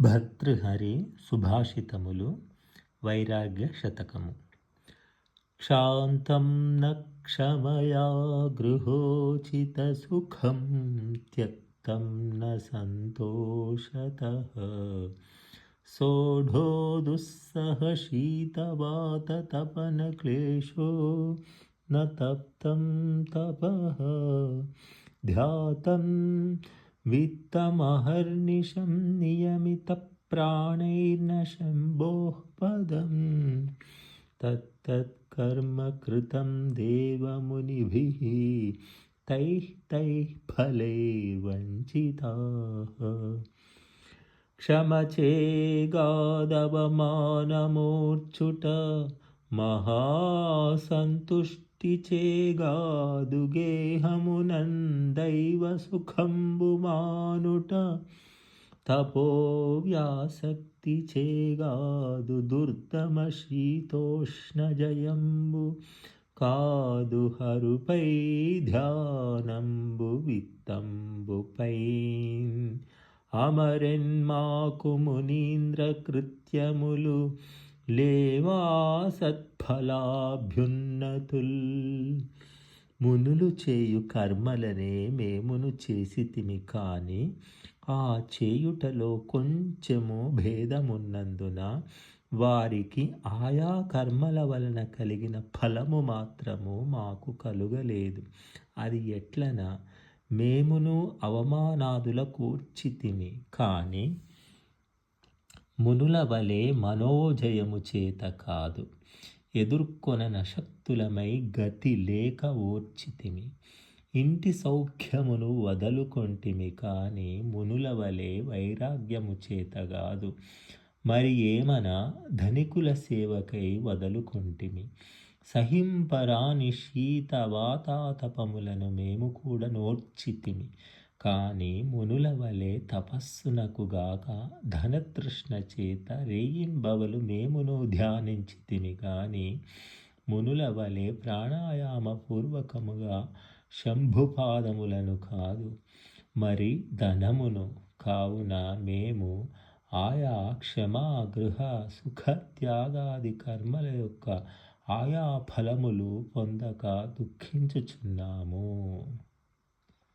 భర్తృహరి సుభాషితములు వైరాగ్య శతకము. క్షాంతం నక్షమయా గృహోచిత సుఖం త్యక్తం న సంతోషత. సోఢో దుస్సహ శీతవాత తపన క్లేశో న తప. ధ్యాతం वित्तमहर्निशं नियमितप्राणैर्न शम्भोः पदं तत्तत्कर्म कृतं देवमुनिभिः तैः तैः फलैर्वञ्चिताः మహాసంతుష్టి చేగాదు క్షమచేగాదవమానమూర్చుట దైవ సుఖంబు మానుట తపో వ్యాసక్తి చేగాదు దుర్దమ శీతోష్ణ జయంబు కాదు హరుపై ధ్యానంబు విత్తంబుపై. అమరెన్మాకు మునీంద్ర కృత్యములు లేవా సత్ఫలాభ్యున్నతుల్. మునులు చేయు కర్మలనే మేమును చేసితిమి కానీ ఆ చేయుటలో కొంచెము భేదమున్నందున వారికి ఆయా కర్మల వలన కలిగిన ఫలము మాత్రము మాకు కలుగలేదు. అది ఎట్లన మేమును అవమానాదుల కూర్చితిమి కానీ మునుల వలె మనోజయము చేత కాదు. ఎదుర్కొనన శక్తులమై గతి లేక ఓర్చితిమి. ఇంటి సౌఖ్యమును వదలుకొంటిమి కానీ మునుల వలె వైరాగ్యము చేత కాదు. మరి ఏమన ధనికుల సేవకై వదలుకొంటిమి? సహింపరాని శీత వాతాతపములను మేము కూడా నోర్చితిమి. కానీ మునుల వలె తపస్సునకుగాక ధనతృష్ణ చేత రేయింబవలు మేమును ధ్యానించి తిని కానీ మునుల వలె ప్రాణాయామపూర్వకముగా శంభుపాదములను కాదు. మరి ధనమును కావున మేము ఆయా క్షమా గృహ సుఖ త్యాగాది కర్మల యొక్క ఆయా ఫలములు పొందక దుఃఖించుచున్నాము.